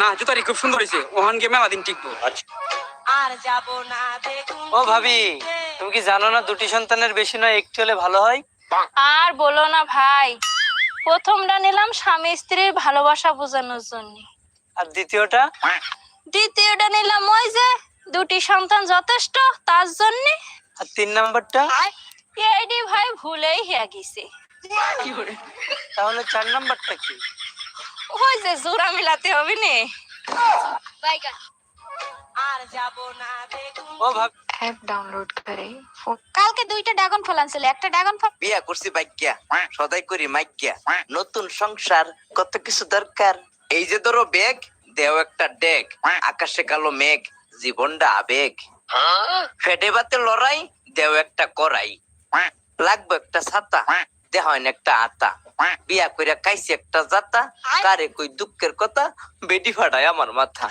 না জুতারি খুব সুন্দর হয়েছে। ওহান গিয়ে মেলা দিন টিকবো। আর যাব না ও ভাবি তুমি কি জানো না দুটি সন্তানের বেশি নয় একটু হলে ভালো হয়? আর বলো না ভাই প্রথমটা নিলাম স্বামী স্ত্রীর ভালোবাসা বোঝানোর জন্য। আর দ্বিতীয়টা? দ্বিতীয়টা নিলাম ওই যে দুটি সন্তান যথেষ্ট তার জন্য। আর তিন নাম্বারটা? এইটি ভাই ভুলেই হয়ে গেছে। তাহলে চার নাম্বারটা কি? ওই যে জোড়া মিলাতে হবে নে। আর না ও ভাব। অ্যাপ ডাউনলোড করে কালকে দুইটা ড্রাগন ফল আনছিল একটা ড্রাগন ফল বিয়া করছি বাইকিয়া সদাই করি মাইকিয়া নতুন সংসার কত কিছু দরকার। এই যে ধরো ব্যাগ দেও একটা ডেক আকাশে কালো মেঘ জীবনটা আবেগ। ফেটে বাতে লড়াই দেও একটা করাই লাগবে একটা ছাতা দেহ একটা আতা। বিয়া কইরা কাইছে একটা জাতা কারে কই দুঃখের কথা বেটি ফাটায় আমার মাথা।